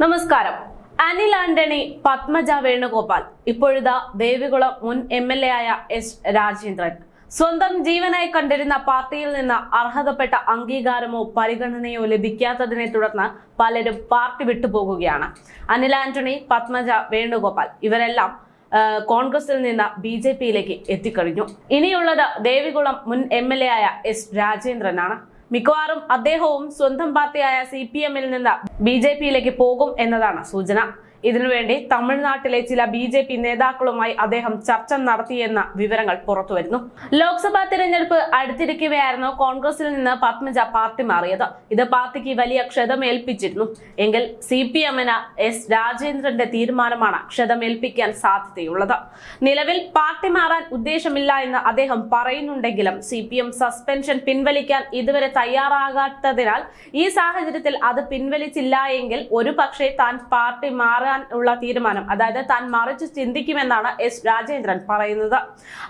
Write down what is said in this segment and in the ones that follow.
നമസ്കാരം. അനിൽ ആന്റണി പത്മജ വേണുഗോപാൽ. ഇപ്പോഴത്തെ ദേവികുളം മുൻ എം എൽ എ ആയ എസ് രാജേന്ദ്രൻ. സ്വന്തം ജീവനായി കണ്ടിരുന്ന പാർട്ടിയിൽ നിന്ന് അർഹതപ്പെട്ട അംഗീകാരമോ പരിഗണനയോ ലഭിക്കാത്തതിനെ തുടർന്ന് പലരും പാർട്ടി വിട്ടുപോകുകയാണ് അനിൽ ആന്റണി പത്മജ വേണുഗോപാൽ ഇവരെല്ലാം കോൺഗ്രസിൽ നിന്ന് ബി ജെ പിയിലേക്ക് എത്തിക്കഴിഞ്ഞു. ഇനിയുള്ളത് ദേവികുളം മുൻ എം എൽ എ ആയ എസ് രാജേന്ദ്രനാണ്. മിക്കവാറും അദ്ദേഹവും സ്വന്തം പാർട്ടിയായ സി പി എമ്മിൽ നിന്ന് ബി ജെ പിയിലേക്ക് പോകും എന്നതാണ് സൂചന. ഇതിനുവേണ്ടി തമിഴ്നാട്ടിലെ ചില ബി ജെ പി നേതാക്കളുമായി അദ്ദേഹം ചർച്ച നടത്തിയെന്ന വിവരങ്ങൾ പുറത്തുവരുന്നു. ലോക്സഭാ തിരഞ്ഞെടുപ്പ് അടുത്തിരിക്കവെയായിരുന്നു കോൺഗ്രസിൽ നിന്ന് പത്മജ പാർട്ടി മാറിയത്. ഇത് പാർട്ടിക്ക് വലിയ ക്ഷതമേൽപ്പിച്ചിരുന്നു. എങ്കിൽ സി പി എമ്മിന് എസ് രാജേന്ദ്രന്റെ തീരുമാനമാണ് ക്ഷതമേൽപ്പിക്കാൻ സാധ്യതയുള്ളത്. നിലവിൽ പാർട്ടി മാറാൻ ഉദ്ദേശമില്ല എന്ന് അദ്ദേഹം പറയുന്നുണ്ടെങ്കിലും സി പി എം സസ്പെൻഷൻ പിൻവലിക്കാൻ ഇതുവരെ തയ്യാറാകാത്തതിനാൽ ഈ സാഹചര്യത്തിൽ അത് പിൻവലിച്ചില്ല എങ്കിൽ ഒരു പക്ഷേ താൻ പാർട്ടി മാറാൻ ഉള്ള തീരുമാനം അതായത് താൻ മറിച്ച് ചിന്തിക്കുമെന്നാണ് എസ് രാജേന്ദ്രൻ പറയുന്നത്.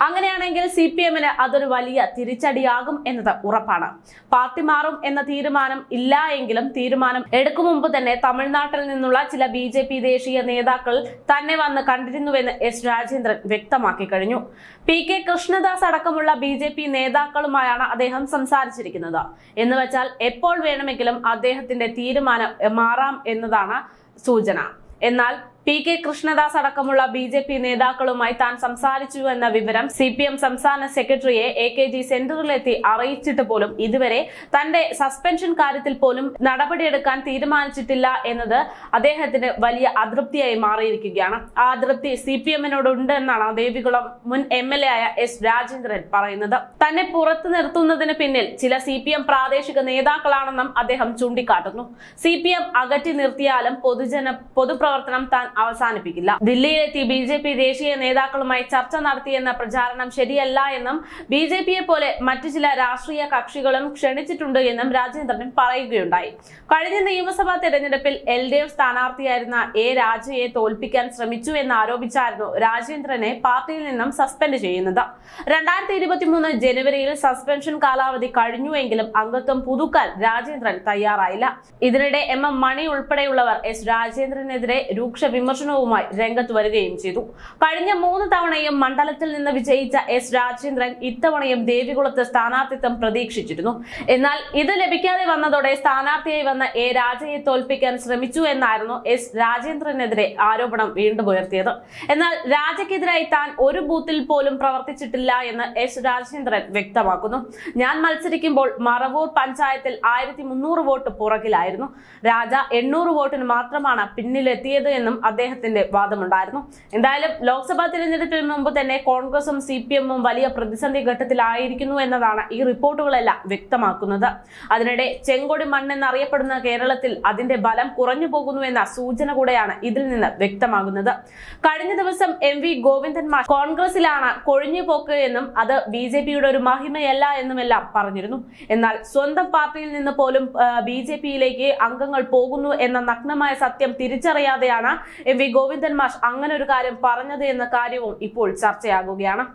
അങ്ങനെയാണെങ്കിൽ സി പി എമ്മിന് അതൊരു വലിയ തിരിച്ചടിയാകും എന്നത് ഉറപ്പാണ്. പാർട്ടി മാറും എന്ന തീരുമാനം ഇല്ല എങ്കിലും തീരുമാനം എടുക്കും മുമ്പ് തന്നെ തമിഴ്നാട്ടിൽ നിന്നുള്ള ചില ബി ജെ പി ദേശീയ നേതാക്കൾ തന്നെ വന്ന് കണ്ടിരുന്നുവെന്ന് എസ് രാജേന്ദ്രൻ വ്യക്തമാക്കി കഴിഞ്ഞു. പി കെ കൃഷ്ണദാസ് അടക്കമുള്ള ബി ജെ പി നേതാക്കളുമായാണ് അദ്ദേഹം സംസാരിച്ചിരിക്കുന്നത്. എന്ന് വെച്ചാൽ എപ്പോൾ വേണമെങ്കിലും അദ്ദേഹത്തിന്റെ തീരുമാനം മാറാം എന്നതാണ് സൂചന. എന്നാൽ പി കെ കൃഷ്ണദാസ് അടക്കമുള്ള ബി ജെ പി നേതാക്കളുമായി താൻ സംസാരിച്ചു എന്ന വിവരം സി പി എം സംസ്ഥാന സെക്രട്ടറിയെ എ കെ ജി സെന്ററിലെത്തി അറിയിച്ചിട്ട് പോലും ഇതുവരെ തന്റെ സസ്പെൻഷൻ കാര്യത്തിൽ പോലും നടപടിയെടുക്കാൻ തീരുമാനിച്ചിട്ടില്ല എന്നത് അദ്ദേഹത്തിന് വലിയ അതൃപ്തിയായി മാറിയിരിക്കുകയാണ്. ആ അതൃപ്തി സി പി എമ്മിനോടുണ്ട് എന്നാണ് ദേവികുളം മുൻ എം എൽ എ ആയ എസ് രാജേന്ദ്രൻ പറയുന്നത്. തന്നെ പുറത്തു നിർത്തുന്നതിന് പിന്നിൽ ചില സി പി എം പ്രാദേശിക നേതാക്കളാണെന്നും അദ്ദേഹം ചൂണ്ടിക്കാട്ടുന്നു. സി പി എം അകറ്റി നിർത്തിയാലും പൊതുജന പൊതുപ്രവർത്തനം താൻ അവസാനിപ്പിക്കില്ല. ദില്ലിയിലെത്തി ബി ജെ പി ദേശീയ നേതാക്കളുമായി ചർച്ച നടത്തിയെന്ന പ്രചാരണം ശരിയല്ല എന്നും ബി ജെ പിയെ പോലെ മറ്റു ചില രാഷ്ട്രീയ കക്ഷികളും ക്ഷണിച്ചിട്ടുണ്ട് എന്നും രാജേന്ദ്രൻ പറയുകയുണ്ടായി. കഴിഞ്ഞ നിയമസഭാ തെരഞ്ഞെടുപ്പിൽ എൽ ഡി എഫ് സ്ഥാനാർത്ഥിയായിരുന്ന എ രാജയെ തോൽപ്പിക്കാൻ ശ്രമിച്ചു എന്ന് ആരോപിച്ചായിരുന്നു രാജേന്ദ്രനെ പാർട്ടിയിൽ നിന്നും സസ്പെൻഡ് ചെയ്യുന്നത്. രണ്ടായിരത്തി ഇരുപത്തി മൂന്ന് ജനുവരിയിൽ സസ്പെൻഷൻ കാലാവധി കഴിഞ്ഞുവെങ്കിലും അംഗത്വം പുതുക്കാൻ രാജേന്ദ്രൻ തയ്യാറായില്ല. ഇതിനിടെ എം എം മണി ഉൾപ്പെടെയുള്ളവർ എസ് രാജേന്ദ്രനെതിരെ രൂക്ഷ വിമർശനവുമായി രംഗത്ത് വരികയും ചെയ്തു. കഴിഞ്ഞ മൂന്ന് തവണയും മണ്ഡലത്തിൽ നിന്ന് വിജയിച്ച എസ് രാജേന്ദ്രൻ ഇത്തവണയും ദേവികുളത്ത് സ്ഥാനാർത്ഥിത്വം പ്രതീക്ഷിച്ചിരുന്നു. എന്നാൽ ഇത് ലഭിക്കാതെ വന്നതോടെ സ്ഥാനാർത്ഥിയായി വന്ന എ രാജയെ തോൽപ്പിക്കാൻ ശ്രമിച്ചു എന്നായിരുന്നു എസ് രാജേന്ദ്രനെതിരെ ആരോപണം വീണ്ടും ഉയർത്തിയത് എന്നാൽ രാജയ്ക്കെതിരായി താൻ ഒരു ബൂത്തിൽ പോലും പ്രവർത്തിച്ചിട്ടില്ല എന്ന് എസ് രാജേന്ദ്രൻ വ്യക്തമാക്കുന്നു. ഞാൻ മത്സരിക്കുമ്പോൾ മറവൂർ പഞ്ചായത്തിൽ ആയിരത്തി മുന്നൂറ് വോട്ട് പുറകിലായിരുന്നു. രാജ എണ്ണൂറ് വോട്ടിന് മാത്രമാണ് പിന്നിലെത്തിയത് എന്നും അദ്ദേഹത്തിന്റെ വാദമുണ്ടായിരുന്നു. എന്തായാലും ലോക്സഭാ തിരഞ്ഞെടുപ്പിന് മുമ്പ് തന്നെ കോൺഗ്രസും സി പി എമ്മും വലിയ പ്രതിസന്ധി ഘട്ടത്തിലായിരിക്കുന്നു എന്നതാണ് ഈ റിപ്പോർട്ടുകളെല്ലാം വ്യക്തമാക്കുന്നത്. അതിനിടെ ചെങ്കൊടി മണ്ണെന്നറിയപ്പെടുന്ന കേരളത്തിൽ അതിന്റെ ബലം കുറഞ്ഞു പോകുന്നു എന്ന സൂചന കൂടെയാണ് ഇതിൽ നിന്ന് വ്യക്തമാകുന്നത്. കഴിഞ്ഞ ദിവസം എം വി ഗോവിന്ദൻ മാഷ് കോൺഗ്രസിലാണ് കൊഴിഞ്ഞു പോക്ക് എന്നും അത് ബി ജെ പിയുടെ ഒരു മഹിമയല്ല എന്നുമെല്ലാം പറഞ്ഞിരുന്നു. എന്നാൽ സ്വന്തം പാർട്ടിയിൽ നിന്ന് പോലും ബി ജെ പിയിലേക്ക് അംഗങ്ങൾ പോകുന്നു എന്ന നഗ്നമായ സത്യം തിരിച്ചറിയാതെയാണ് എം വി ഗോവിന്ദൻ മാഷ് അങ്ങനെ ഒരു കാര്യം പറഞ്ഞത് എന്ന കാര്യവും ഇപ്പോൾ ചർച്ചയാകുകയാണ്.